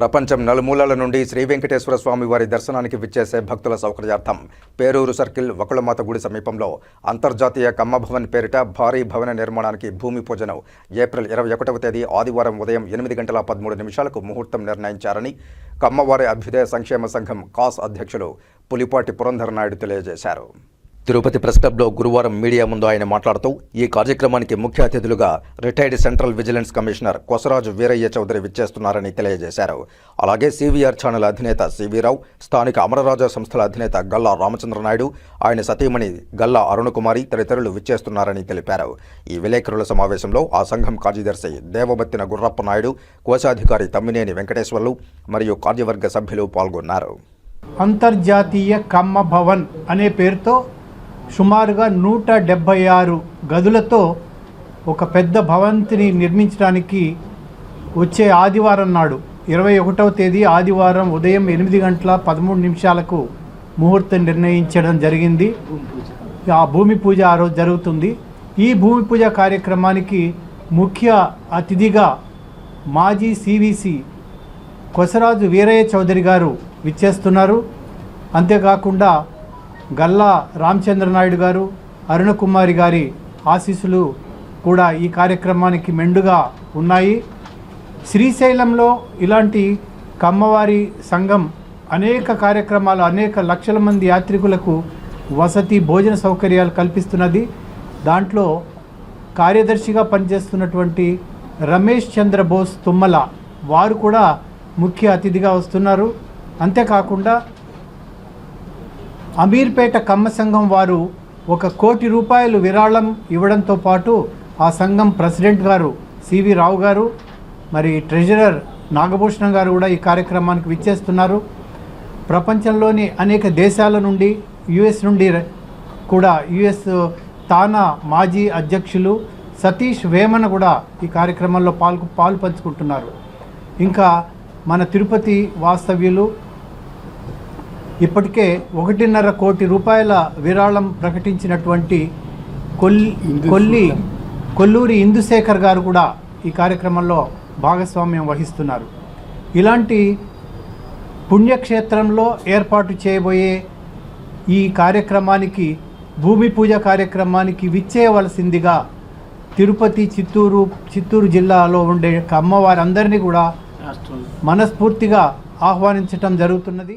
ప్రపంచం నలుమూలల నుండి శ్రీ వెంకటేశ్వర స్వామి వారి దర్శనానికి విచ్చేసే భక్తుల సౌకర్యార్థం పేరూరు సర్కిల్ వకుళమాత గుడి సమీపంలో అంతర్జాతీయ కమ్మభవన్ పేరిట భారీ భవన నిర్మాణానికి భూమి పూజను ఏప్రిల్ ఇరవై ఒకటవ తేదీ ఆదివారం ఉదయం ఎనిమిది గంటల పదమూడు నిమిషాలకు ముహూర్తం నిర్ణయించారని కమ్మవారి అభ్యుదయ సంక్షేమ సంఘం కాస్ అధ్యక్షులు పులిపాటి పురంధర్ నాయుడు తెలియజేశారు. తిరుపతి ప్రెస్ క్లబ్లో గురువారం మీడియా ముందు ఆయన మాట్లాడుతూ ఈ కార్యక్రమానికి ముఖ్య అతిథులుగా retired central vigilance commissioner Kosaraju Veeraiah Chowdary విచ్చేస్తున్నారని తెలియజేశారు. అలాగే సివిఆర్ ఛానల్ అధినేత సివిరావు స్థానిక అమరరాజా సంస్థల అధినేత గల్లా రామచంద్రనాయుడు ఆయన సతీమణి గల్లా అరుణకుమారి తదితరులు విచ్చేస్తున్నారని తెలిపారు. ఈ విలేకరుల సమావేశంలో ఆ సంఘం కార్యదర్శి దేవబత్తిన గుర్రప్ప నాయుడు కోశాధికారి తమ్మినేని వెంకటేశ్వర్లు మరియు కార్యవర్గ సభ్యులు పాల్గొన్నారు. అంతర్జాతీయ కమ్మ భవన్ అనే పేరుతో సుమారుగా నూట డెబ్భై ఆరు గదులతో ఒక పెద్ద భవంతిని నిర్మించడానికి వచ్చే ఆదివారం నాడు ఇరవై ఒకటవ తేదీ ఆదివారం ఉదయం ఎనిమిది గంటల పదమూడు నిమిషాలకు ముహూర్తం నిర్ణయించడం జరిగింది. ఆ భూమి పూజ ఆ రోజు జరుగుతుంది. ఈ భూమి పూజ కార్యక్రమానికి ముఖ్య అతిథిగా మాజీ సివిసి కొసరాజు వీరయ్య చౌదరి గారు విచ్చేస్తున్నారు. అంతేకాకుండా గల్లా రామచంద్రనాయుడు గారు అరుణకుమారి గారి ఆశీస్సులు కూడా ఈ కార్యక్రమానికి మెండుగా ఉన్నాయి. శ్రీశైలంలో ఇలాంటి కమ్మవారి సంఘం అనేక కార్యక్రమాలు అనేక లక్షల మంది యాత్రికులకు వసతి భోజన సౌకర్యాలు కల్పిస్తున్నది. దాంట్లో కార్యదర్శిగా పనిచేస్తున్నటువంటి రమేష్ చంద్ర బోస్ తుమ్మల వారు కూడా ముఖ్య అతిథిగా వస్తున్నారు. అంతేకాకుండా అమీర్పేట కమ్మ సంఘం వారు ఒక కోటి రూపాయలు విరాళం ఇవ్వడంతో పాటు ఆ సంఘం ప్రెసిడెంట్ గారు సివి రావు గారు మరి ట్రెజరర్ నాగభూషణం గారు కూడా ఈ కార్యక్రమానికి విచ్చేస్తున్నారు. ప్రపంచంలోని అనేక దేశాల నుండి యుఎస్ నుండి కూడా యుఎస్ తానా మాజీ అధ్యక్షులు సతీష్ వేమన కూడా ఈ కార్యక్రమంలో పాల్గొ పాలు పంచుకుంటున్నారు. ఇంకా మన తిరుపతి వాస్తవ్యులు ఇప్పటికే ఒకటిన్నర కోటి రూపాయల విరాళం ప్రకటించినటువంటి కొల్లి కొల్లి కొల్లూరి ఇందుశేఖర్ గారు కూడా ఈ కార్యక్రమంలో భాగస్వామ్యం వహిస్తున్నారు. ఇలాంటి పుణ్యక్షేత్రంలో ఏర్పాటు చేయబోయే ఈ కార్యక్రమానికి భూమి పూజ కార్యక్రమానికి విచ్చేయవలసిందిగా తిరుపతి చిత్తూరు చిత్తూరు జిల్లాలో ఉండే అమ్మవారందరినీ కూడా మనస్ఫూర్తిగా ఆహ్వానించటం జరుగుతున్నది.